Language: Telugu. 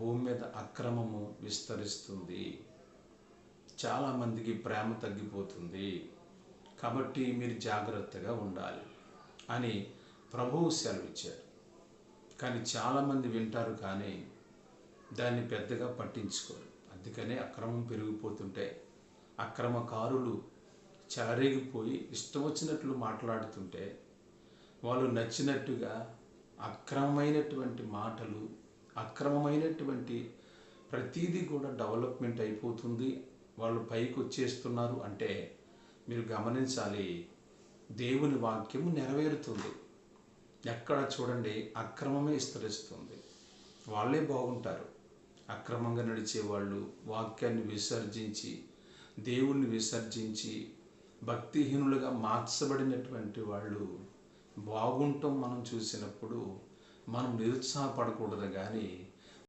భూమి మీద అక్రమము విస్తరిస్తుంది. చాలామందికి ప్రేమ తగ్గిపోతుంది. కాబట్టి మీరు జాగ్రత్తగా ఉండాలి అని ప్రభువు సెలవిచ్చారు కానీ చాలామంది వింటారు కానీ దాన్ని పెద్దగా పట్టించుకోరు. అందుకనే అక్రమం పెరిగిపోతుంటే అక్రమకారులు చెలరేగిపోయి ఇష్టం వచ్చినట్లు మాట్లాడుతుంటే వాళ్ళు నచ్చినట్టుగా అక్రమమైనటువంటి మాటలు అక్రమమైనటువంటి ప్రతీది కూడా డెవలప్మెంట్ అయిపోతుంది. వాళ్ళు పైకి వచ్చేస్తున్నారు అంటే మీరు గమనించాలి దేవుని వాక్యము నెరవేరుతుంది. ఎక్కడ చూడండి అక్రమమే విస్తరిస్తుంది. వాళ్ళే బాగుంటారు. అక్రమంగా నడిచే వాళ్ళు వాక్యాన్ని విసర్జించి దేవుణ్ణి విసర్జించి భక్తిహీనులుగా మార్చబడినటువంటి వాళ్ళు బాగుంటాం మనం చూసినప్పుడు. మనం నిరుత్సాహపడకూడదు కానీ